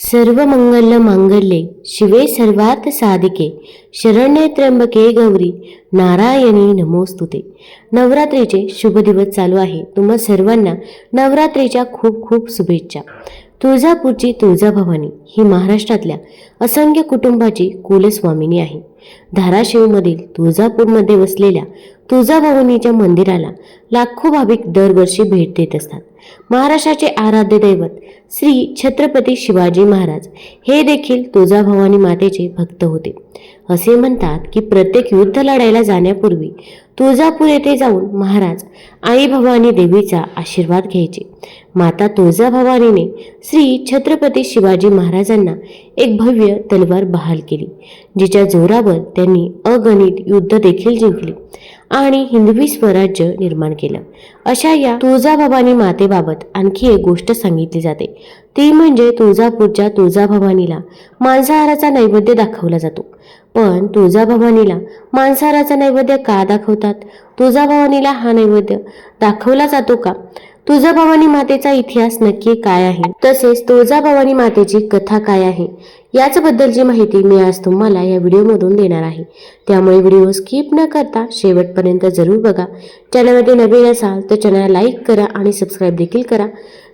सर्व मंगल मांगल्ये शिवे सर्वार्थ साधिके शरण्ये त्र्यंबके गौरी नारायणी नमोस्तुते नवरात्रीचे शुभ दिवस चालू आहे तुम्हा सर्वांना नवरात्रीच्या खूप खूप शुभेच्छा तुळजापूरची तुळजाभवानी ही महाराष्ट्रातल्या असंख्य कुटुंबाची कुलस्वामिनी आहे धाराशिवमधील तुळजापूरमध्ये वसलेल्या तुळजाभवानीच्या मंदिराला लाखो भाविक दरवर्षी भेट देत असतात महाराष्ट्राचे आराध्य दैवत श्री छत्रपती शिवाजी महाराज. हे देखील तुळजाभवानी मातेचे भक्त होते. असे म्हणतात की प्रत्येक युद्ध लढायला जाण्यापूर्वी तुळजापूर येथे जाऊन महाराज आई भवानी देवीचा आशीर्वाद घ्यायचे. माता तुळजाभवानीने श्री छत्रपती शिवाजी महाराजांना एक भव्य तलवार बहाल केली जिच्या जोरावर त्यांनी अगणित युद्ध देखील जिंकले. आणि हिंदवी स्वराज्य निर्माण केलं. अशा या तुळजाभवानी मातेबाबत आणखी एक गोष्ट सांगितली जाते. ती म्हणजे तुळजापूरच्या तुळजाभवानीला मांसाहाराचा नैवेद्य दाखवला जातो. पण तुळजाभवानीला मांसाहाराचा नैवेद्य का दाखवतात? तुळजाभवानीला हा नैवेद्य दाखवला जातो का? तुळजाभवानी मातेचा इतिहास नक्की काय आहे? तसेच तुळजाभवानी मातेची कथा काय आहे? याचबद्दलची माहिती मी आज तुम्हाला या व्हिडिओमधून देणार आहे. त्यामुळे व्हिडिओ स्किप न करता शेवटपर्यंत जरूर बघा. चॅनलमध्ये नवीन असाल तर चॅनल लाईक करा आणि सबस्क्राईब देखील करा.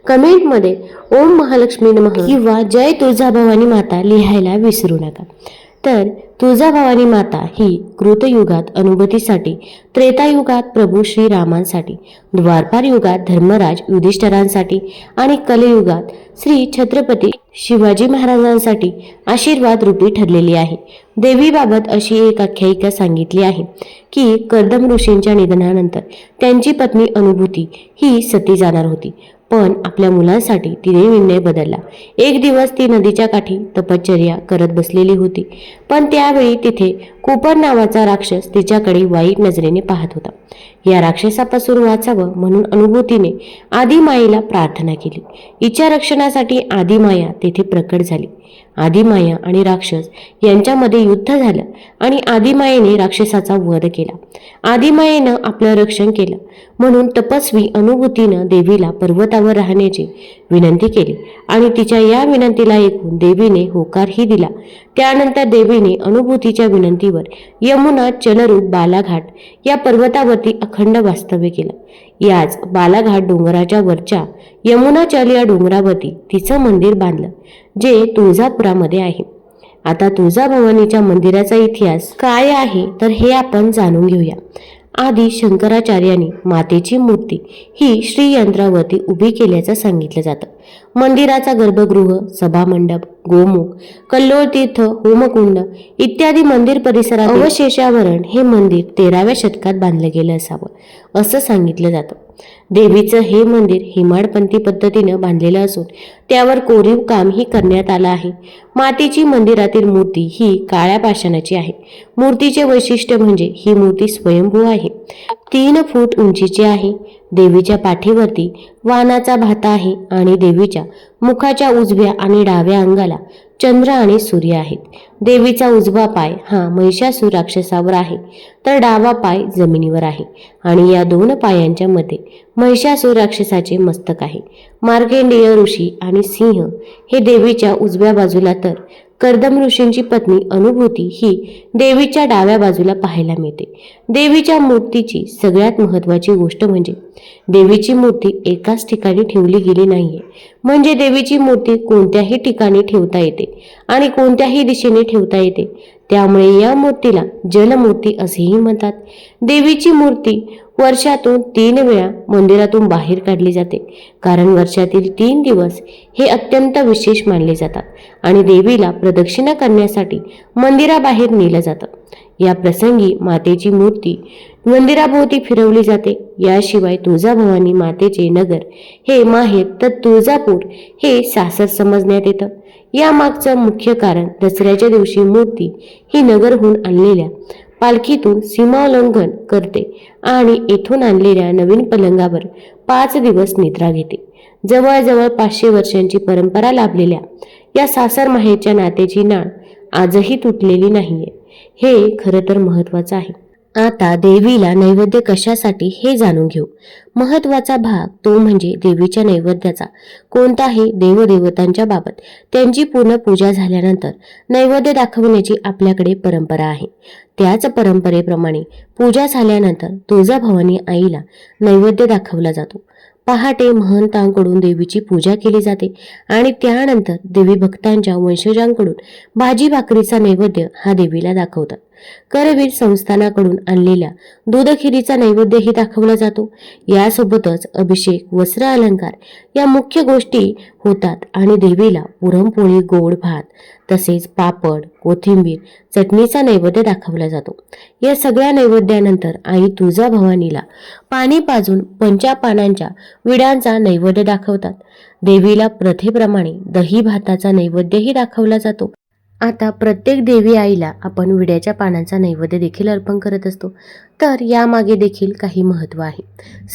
कमेंटमध्ये ओम महालक्ष्मी नमः किंवा जय तुळजाभवानी माता लिहायला विसरू नका. तर तुळजाभवानी माता ही कृतयुगात अनुभूतीसाठी त्रेतायुगात प्रभू श्रीरामांसाठी द्वारपार युगात धर्मराज युधिष्ठरांसाठी आणि कलयुगात श्री छत्रपती शिवाजी महाराजांसाठी आशीर्वाद रूपी ठरलेली आहे. देवीबाबत अशी एक आख्यायिका सांगितली आहे की कर्दम ऋषींच्या निधनानंतर त्यांची पत्नी अनुभूती ही सती जाणार होती. पण आपल्या मुलांसाठी तिने निर्णय बदलला. एक दिवस ती नदीच्या काठी तपश्चर्या करत बसलेली होती. पण त्यावेळी तिथे कुपर नावाचा राक्षस तिच्याकडे वाईट नजरेने पाहत होता. या राक्षसापासून वाचावं म्हणून अनुभूतीने आदिमायेला प्रार्थना केली. हिच्या रक्षणासाठी आदिमाया तेथे प्रकट झाली. आदिमाया आणि राक्षस यांच्यामध्ये युद्ध झालं आणि आदिमायेने राक्षसाचा वध केला. आदिमायेनं आपलं रक्षण केलं म्हणून तपस्वी अनुभूतीनं देवीला पर्वतावर राहण्याची विनंती केली आणि तिच्या या विनंतीला ऐकून देवीने होकारही दिला. त्यानंतर देवीने अनुभूतीच्या विनंतीवर यमुना चलरूप बालाघाट या पर्वतावरती अखंड वास्तव्य केलं. याच बालाघाट डोंगराच्या वरच्या यमुनाचल या डोंगरावरती तिचं मंदिर बांधलं जे तुळजापुरामध्ये आहे. आता तुळजाभवानीच्या मंदिराचा इतिहास काय आहे तर हे आपण जाणून घेऊया. आधी शंकराचार्यांनी मातेची मूर्ती ही श्रीयंत्रावरती उभी केल्याचं सांगितलं जातं. मंदिराचा गर्भगृह सभामंडप गोमुख कल्लोळ तीर्थ होमकुंड इत्यादी मंदिर परिसरात अवशेषावरण हे मंदिर तेराव्या शतकात बांधलं गेलं असावं असं सांगितलं जातं. देवीचं हे मंदिर हिमाडपंथी पद्धतीनं बांधलेलं असून त्यावर कोरीव कामही करण्यात आलं आहे. मातीची मंदिरातील मूर्ती ही काळ्या पाषाणाची आहे. मूर्तीचे वैशिष्ट्य म्हणजे ही मूर्ती स्वयंभू आहे. तीन फूट उंचीची आहे. देवीच्या पाठीवरती वानाचा भाता आहे आणि देवीच्या मुखाच्या उजव्या आणि डाव्या अंगाला चंद्र आणि सूर्य आहेत. देवीचा उजवा पाय हा महिषासूर राक्षसावर आहे तर डावा पाय जमिनीवर आहे आणि या दोन पायांच्या मध्ये महिषासूर राक्षसाचे मस्तक आहे. मार्गेंडेय ऋषी आणि सिंह हे देवीच्या उजव्या बाजूला तर कर्दम ऋषींची पत्नी अनुभूती ही देवीच्या डाव्या बाजूला पाहायला मिळते. देवीच्या मूर्तीची सगळ्यात महत्वाची गोष्ट म्हणजे देवीची मूर्ती एकाच ठिकाणी ठेवली गेली नाहीये. म्हणजे देवीची मूर्ती कोणत्याही ठिकाणी ठेवता येते आणि कोणत्याही दिशेने ठेवता येते. त्यामुळे या मूर्तीला जलमूर्ती असेही म्हणतात. देवीची मूर्ती वर्षातून तीन वेळा मंदिरातून बाहेर काढली जाते. कारण वर्षातील तीन दिवस हे अत्यंत विशेष मानले जातात आणि देवीला प्रदक्षिणा करण्यासाठी मंदिराबाहेर नेलं जातं. या प्रसंगी मातेची मूर्ती मंदिराभोवती फिरवली जाते. याशिवाय तुळजाभवानी मातेचे नगर हे माहेर तर तुळजापूर हे सासर समजण्यात येतं. यामागचं मुख्य कारण दसऱ्याच्या दिवशी मूर्ती ही नगरहून आणलेल्या पालखीतून सीमाोल्लंघन करते आणि येथून आणलेल्या नवीन पलंगावर पाच दिवस निद्रा घेते. जवळजवळ पाचशे वर्षांची परंपरा लाभलेल्या या सासर माहेरच्या नात्याची नाळ आजही तुटलेली नाहीये. हे खरं तर महत्वाचं आहे. आता देवीला नैवेद्य कशासाठी हे जाणून घेऊ. महत्त्वाचा भाग तो म्हणजे देवीच्या नैवेद्याचा. कोणताही देवदेवतांच्या बाबत त्यांची पूर्ण पूजा झाल्यानंतर नैवेद्य दाखवण्याची आपल्याकडे परंपरा आहे. त्याच परंपरेप्रमाणे पूजा झाल्यानंतर तुळजाभवानी आईला नैवेद्य दाखवला जातो. पहाटे महंतांकडून देवीची पूजा केली जाते आणि त्यानंतर देवी भक्तांच्या वंशजांकडून भाजी भाकरीचा नैवेद्य हा देवीला दाखवतात. करवीर संस्थानाकडून आणलेल्या दूधखिरीचा नैवेद्यही दाखवला जातो. यासोबतच अभिषेक वस्त्र अलंकार या मुख्य गोष्टी होतात आणि देवीला पुरणपोळी गोड भात तसेच पापड कोथिंबीर चटणीचा नैवेद्य दाखवला जातो. या सगळ्या नैवेद्यानंतर आई तुळजाभवानीला पाणी पाजून पंचा पानांच्या विड्यांचा नैवेद्य दाखवतात. देवीला प्रथेप्रमाणे दही भाताचा नैवेद्यही दाखवला जातो. आता प्रत्येक देवी आईला आपण विड्याच्या पानांचा नैवेद्य देखील अर्पण करत असतो. तर यामागे देखील काही महत्त्व आहे.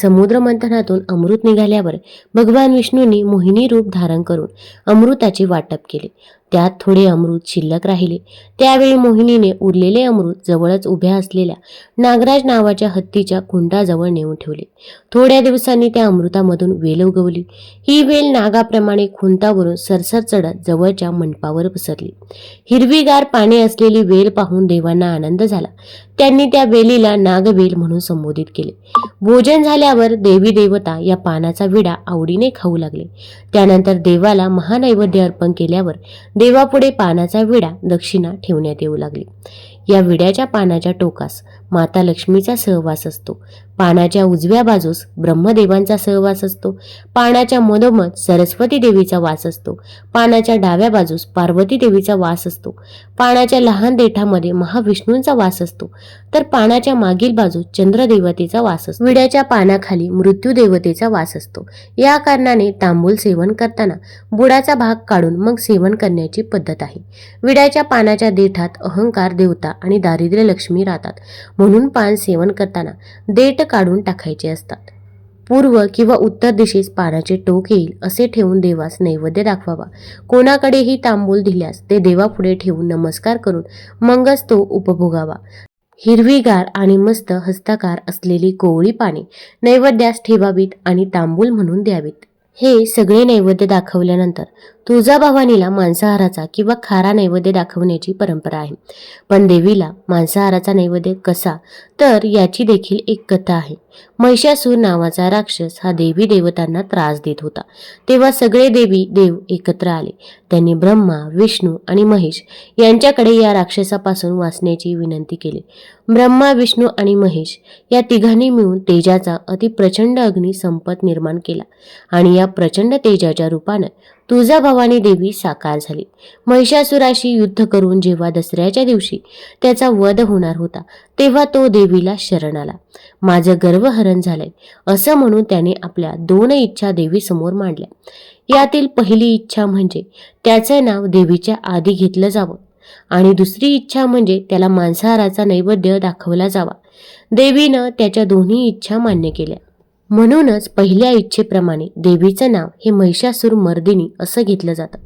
समुद्र मंथनातून अमृत निघाल्यावर भगवान विष्णूंनी मोहिनी रूप धारण करून अमृताचे वाटप केले. त्यात थोडे अमृत शिल्लक राहिले. त्यावेळी मोहिनीने उरलेले अमृत जवळच उभ्या असलेल्या नागराज नावाच्या हत्तीच्या कुंडाजवळ नेऊन ठेवले. थोड्या दिवसांनी त्या अमृतामधून वेल उगवली. ही वेल नागाप्रमाणे खुंतावरून सरसर चढत जवळच्या मंडपावर पसरली. हिरवीगार पाने असलेली वेल पाहून देवांना आनंद झाला. त्यांनी त्या वेलीला नागवेल म्हणून संबोधित केले. भोजन झाल्यावर देवी देवता या पानाचा विडा आवडीने खाऊ लागले. त्यानंतर देवाला महानैवेद्य अर्पण केल्यावर देवापुढे पानाचा विडा दक्षिणा ठेवण्यात येऊ लागली. या विड्याच्या पानाच्या टोकास माता लक्ष्मीचा सहवास असतो. पानाच्या उजव्या बाजूस ब्रह्मदेवांचा सहवास असतो. पानाच्या मधोमध सरस्वती देवीचा वास असतो. पानाच्या डाव्या बाजूस पार्वती देवीचा वास असतो. पानाच्या लहान देठामध्ये महाविष्णूंचा वास असतो. तर पानाच्या मागील बाजूस चंद्रदेवतेचा वास असतो. विड्याच्या पानाखाली मृत्यू देवतेचा वास असतो. या कारणाने तांबूल सेवन करताना बुडाचा भाग काढून मग सेवन करण्याची पद्धत आहे. विड्याच्या पानाच्या देठात अहंकार देवता आणि दारिद्र्य लक्ष्मी राहतात. म्हणून पान सेवन करताना देठ काढून टाकायचे असतात. पूर्व किंवा उत्तर दिशेस पानाचे टोक येईल असे ठेवून देवास नैवेद्य दाखवावा. कोणाकडेही तांबूल दिल्यास ते देवापुढे ठेवून नमस्कार करून मगच तो उपभोगावा. हिरवीगार आणि मस्त हस्ताकार असलेली कोवळी पाने नैवेद्यास ठेवावीत आणि तांबूल म्हणून द्यावीत. हे सगळे नैवेद्य दाखवल्यानंतर तुळजाभवानीला मांसाहाराचा किंवा खारा नैवेद्य दाखवण्याची परंपरा आहे. पण देवीला मांसाहाराचा नैवेद्य कसा? तर याची देखील एक कथा आहे. महिषासूर नावाचा राक्षस हा देवी देवतांना त्रास देत होता. तेव्हा सगळे देवी देव एकत्र आले. त्यांनी ब्रह्मा विष्णू आणि महेश यांच्याकडे या राक्षसापासून वाचण्याची विनंती केली. ब्रह्मा विष्णू आणि महेश या तिघांनी मिळून तेजाचा अति प्रचंड अग्नी संपत निर्माण केला आणि या प्रचंड तेजाच्या रूपानं तुळजाभवानी देवी साकार झाली. महिषासुराशी युद्ध करून जेव्हा दसऱ्याच्या दिवशी त्याचा वध होणार होता तेव्हा तो देवीला शरण आला. माझं गर्वहरण झालंय असं म्हणून त्याने आपल्या दोन इच्छा देवीसमोर मांडल्या. यातील पहिली इच्छा म्हणजे त्याचं नाव देवीच्या आधी घेतलं जावं आणि दुसरी इच्छा म्हणजे त्याला मांसाहाराचा नैवेद्य दाखवला जावा. देवीनं त्याच्या दोन्ही इच्छा मान्य केल्या. म्हणूनच पहिल्या इच्छेप्रमाणे देवीचं नाव हे महिषासूर मर्दिनी असं घेतलं जातं.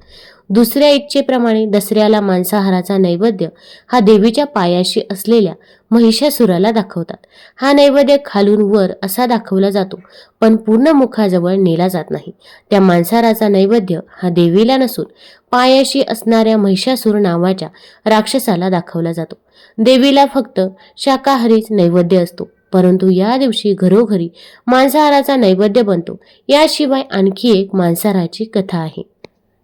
दुसऱ्या इच्छेप्रमाणे दसऱ्याला मांसाहाराचा नैवेद्य हा देवीच्या पायाशी असलेल्या महिषासुराला दाखवतात. हा नैवेद्य खालून वर असा दाखवला जातो पण पूर्ण मुखाजवळ नेला जात नाही. त्या मांसाहाराचा नैवेद्य हा देवीला नसून पायाशी असणाऱ्या महिषासूर नावाच्या राक्षसाला दाखवला जातो. देवीला फक्त शाकाहारीच नैवेद्य असतो. परंतु या दिवशी घरोघरी मांसाहाराचा नैवेद्य बनतो. याशिवाय आणखी एक मांसाहाराची कथा आहे.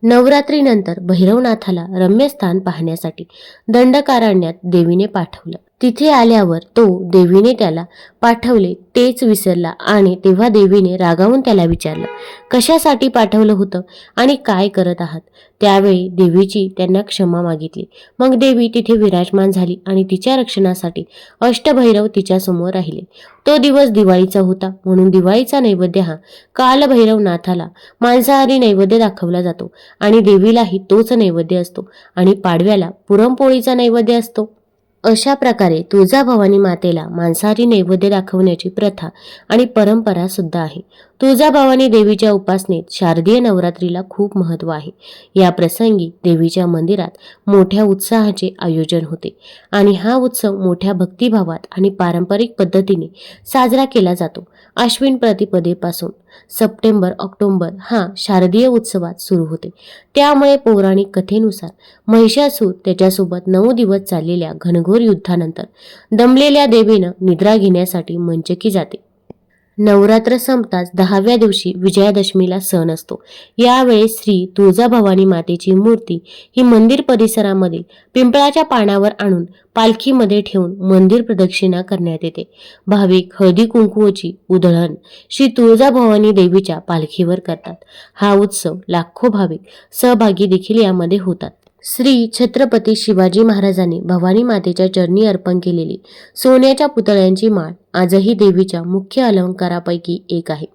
नवरात्रीनंतर भैरवनाथाला रम्यस्थान पाहण्यासाठी दंडकारण्यात देवीने पाठवलं. तिथे आल्यावर तो देवीने त्याला पाठवले तेच विसरला आणि तेव्हा देवीने रागावून त्याला विचारलं कशासाठी पाठवलं होतं आणि काय करत आहात? त्यावेळी देवीची त्यांना क्षमा मागितली. मग देवी तिथे विराजमान झाली आणि तिच्या रक्षणासाठी अष्टभैरव तिच्यासमोर राहिले. तो दिवस दिवाळीचा होता म्हणून दिवाळीचा नैवेद्य हा कालभैरवनाथाला मांसाहारी नैवेद्य दाखवला जातो आणि देवीलाही तोच नैवेद्य असतो आणि पाडव्याला पुरणपोळीचा नैवेद्य असतो. अशा प्रकारे तुळजाभवानी मातेला मांसाहारी नैवेद्य दाखवण्याची प्रथा आणि परंपरा सुद्धा आहे. तुळजाभवानी देवीच्या उपासनेत शारदीय नवरात्रीला खूप महत्त्व आहे. या प्रसंगी देवीच्या मंदिरात मोठ्या उत्साहाचे आयोजन होते आणि हा उत्सव मोठ्या भक्तिभावात आणि पारंपरिक पद्धतीने साजरा केला जातो. अश्विन प्रतिपदेपासून सप्टेंबर ऑक्टोबर हा शारदीय उत्सवात सुरू होते. त्यामुळे पौराणिक कथेनुसार महिषासूर त्याच्यासोबत नऊ दिवस चाललेल्या घनघोर युद्धानंतर दमलेल्या देवीनं निद्रा घेण्यासाठी मंचकी जाते. नवरात्र संपताच दहाव्या दिवशी विजयादशमीला सण असतो. यावेळेस श्री तुळजाभवानी मातेची मूर्ती ही मंदिर परिसरामधील पिंपळाच्या पानावर आणून पालखीमध्ये ठेवून मंदिर प्रदक्षिणा करण्यात येते. भाविक हळदी कुंकुवाची उधळण श्री तुळजाभवानी देवीच्या पालखीवर करतात. हा उत्सव लाखो भाविक सहभागी देखील यामध्ये होतात. श्री छत्रपती शिवाजी महाराजांनी भवानी मातेच्या चरणी अर्पण केलेली सोन्याच्या पुतळ्यांची माळ आजही देवीच्या मुख्य अलंकारापैकी एक आहे.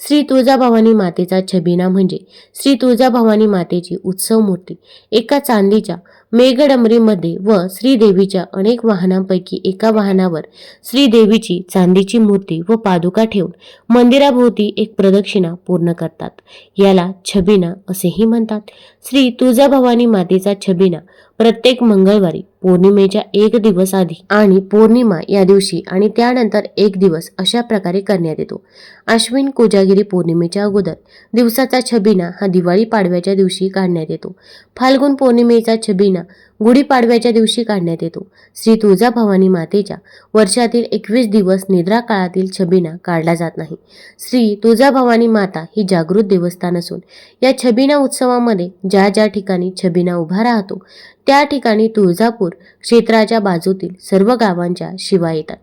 श्री तुळजाभवानी मातेचा छबिना म्हणजे श्री तुळजाभवानी मातेची उत्सव मूर्ती. एका चांदीच्या मेघडंबरीमध्ये व श्रीदेवीच्या अनेक वाहनांपैकी एका वाहनावर श्रीदेवीची चांदीची मूर्ती व पादुका ठेवून मंदिराभोवती एक प्रदक्षिणा पूर्ण करतात. याला छबिना असेही म्हणतात. श्री तुळजाभवानी मातेचा छबिना प्रत्येक मंगळवारी पौर्णिमेच्या एक दिवस आधी आणि पौर्णिमा या दिवशी आणि त्यानंतर एक दिवस अशा प्रकारे करण्यात येतो. अश्विन कोजागिरी पौर्णिमेच्या अगोदर दिवसाचा छबिना हा दिवाळी पाडव्याच्या दिवशी काढण्यात येतो. फाल्गुन पौर्णिमेचा छबिना गुढीपाडव्याच्या दिवशी काढण्यात येतो. श्री तुळजाभवानी मातेच्या वर्षातील एकवीस दिवस निद्रा काळातील छबिना काढला जात नाही. श्री तुळजाभवानी माता ही जागृत देवस्थान असून या छबिना उत्सवामध्ये ज्या ज्या ठिकाणी छबिना उभा राहतो त्या ठिकाणी तुळजापूर क्षेत्राच्या बाजूतील सर्व गावांच्या शिवा येतात.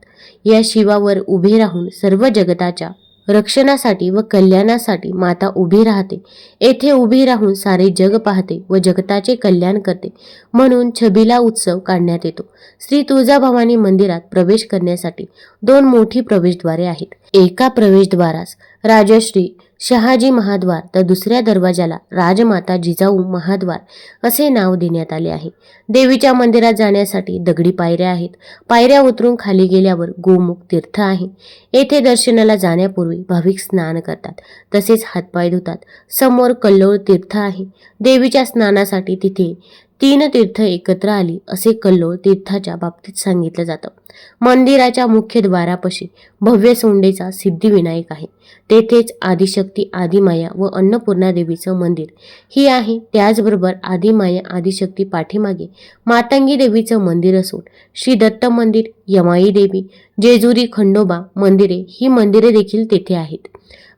या शिवावर उभे राहून सर्व जगताच्या रक्षणासाठी व कल्याणासाठी माता उभी राहते. येथे उभी राहून सारे जग पाहते व जगताचे कल्याण करते. म्हणून छबिला उत्सव काढण्यात येतो. श्री तुळजाभवानी मंदिरात प्रवेश करण्यासाठी दोन मोठी प्रवेशद्वारे आहेत. एका प्रवेशद्वारास राजश्री शहाजी महाद्वार तर दुसऱ्या दरवाजाला राजमाता जिजाऊ महाद्वार असे नाव देण्यात आले आहे. देवीच्या मंदिरात जाण्यासाठी दगडी पायऱ्या आहेत. पायऱ्या उतरून खाली गेल्यावर गोमुख तीर्थ आहे. येथे दर्शनाला जाण्यापूर्वी भाविक स्नान करतात. तसेच हातपाय धुतात. समोर कल्लोळ तीर्थ आहे. देवीच्या स्नानासाठी तिथे तीन तीर्थ एकत्र आली असे कल्लोळ तीर्थाच्या बाबतीत सांगितलं जातं. मंदिराच्या मुख्य द्वारापाशी भव्य सोंडेचा सिद्धिविनायक आहे. तेथेच आदिशक्ती आदिमाया व अन्नपूर्णा देवीचं मंदिर. ही आहे त्याचबरोबर आदिमाया आदिशक्ती पाठीमागे मातंगी देवीचं मंदिर असून श्री दत्त मंदिर यमाई देवी जेजुरी खंडोबा मंदिरे ही मंदिरे देखील तेथे आहेत.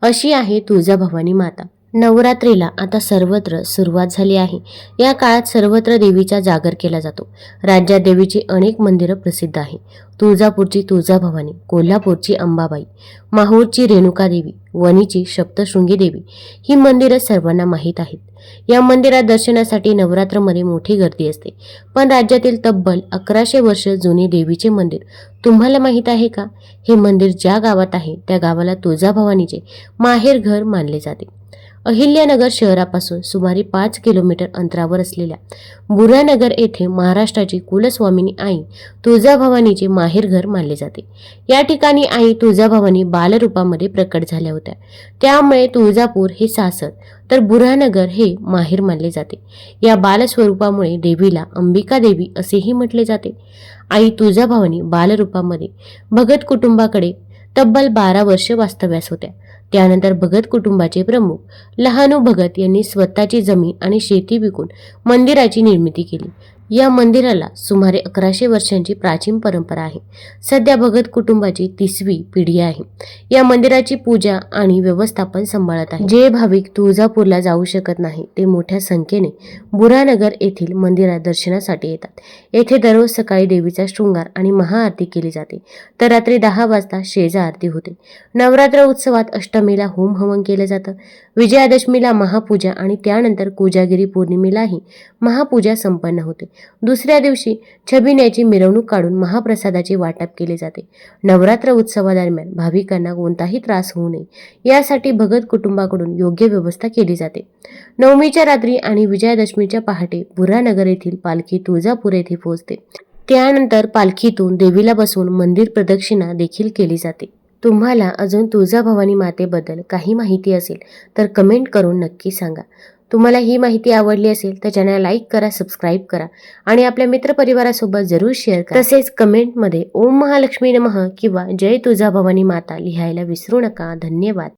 अशी आहे तुळजाभवानी माता. नवरात्रीला आता सर्वत्र सुरुवात झाली आहे. या काळात सर्वत्र देवीचा जागर केला जातो. राज्यात देवीची अनेक मंदिरं प्रसिद्ध आहे. तुळजापूरची तुळजाभवानी कोल्हापूरची अंबाबाई माहूरची रेणुका देवी वणीची सप्तशृंगी देवी ही मंदिरं सर्वांना माहीत आहेत. या मंदिरात दर्शनासाठी नवरात्रमध्ये मोठी गर्दी असते. पण राज्यातील तब्बल अकराशे वर्ष जुने देवीचे मंदिर तुम्हाला माहीत आहे का? हे मंदिर ज्या गावात आहे त्या गावाला तुळजाभवानीचे माहेर घर मानले जाते. अहिल्यानगर शहरापासून सुमारे पाच किलोमीटर अंतरावर असलेल्या बुरानगर येथे महाराष्ट्राची कुलस्वामिनी आई तुळजाभवानीचे माहेरघर मानले जाते. या ठिकाणी आई तुळजाभवानी बालरूपामध्ये प्रकट झाल्या होत्या. त्यामुळे तुळजापूर हे सासर तर बुरानगर हे माहेर मानले जाते. या बालस्वरूपामुळे देवीला अंबिका देवी असेही म्हटले जाते. आई तुळजाभवानी बालरूपामध्ये भगत कुटुंबाकडे तब्बल बारा वर्ष वास्तव्यास होत्या. त्यानंतर भगत कुटुंबाचे प्रमुख लहानू भगत यांनी स्वतःची जमीन आणि शेती विकून मंदिराची निर्मिती केली. या मंदिराला सुमारे अकराशे वर्षांची प्राचीन परंपरा आहे. सध्या भगत कुटुंबाची तिसवी पिढी आहे. या मंदिराची पूजा आणि व्यवस्थापन सांभाळत आहे. जे भाविक तुळजापूरला जाऊ शकत नाही ते मोठ्या संख्येने बुरानगर येथील मंदिरात दर्शनासाठी येतात. येथे दररोज सकाळी देवीचा शृंगार आणि महाआरती केली जाते. तर रात्री दहा वाजता शेजा आरती होते. नवरात्र उत्सवात अष्टमीला होम हवन केलं जातं. विजयादशमीला महापूजा आणि त्यानंतर कोजागिरी पौर्णिमेलाही महापूजा संपन्न होते. दुसऱ्या दिवशी छबिन्याची मिरवणूक काढून महाप्रसादाचे वाटप केले जाते. नवरात्र उत्सवादरम्यान भाविकांना कोणताही त्रास होऊ नये. यासाठी भगत कुटुंबाकडून योग्य व्यवस्था केली जाते. नवमीच्या रात्री आणि विजयादशमीच्या पहाटे बुरानगर येथील पालखी तुळजापूर येथे पोहोचते. त्यानंतर पालखीतून देवीला बसवून मंदिर प्रदक्षिणा देखील केली जाते. तुम्हाला अजून तुळजाभवानी मातेबद्दल काही माहिती असेल तर कमेंट करून नक्की सांगा. तुम्हाला ही माहिती आवडली असेल तर चॅनल लाईक करा सबस्क्राईब करा आणि आपल्या मित्रपरिवारासोबत जरूर शेअर करा. तसेच कमेंटमध्ये ओम महालक्ष्मी नमः किंवा जय तुझा भवानी माता लिहायला विसरू नका. धन्यवाद.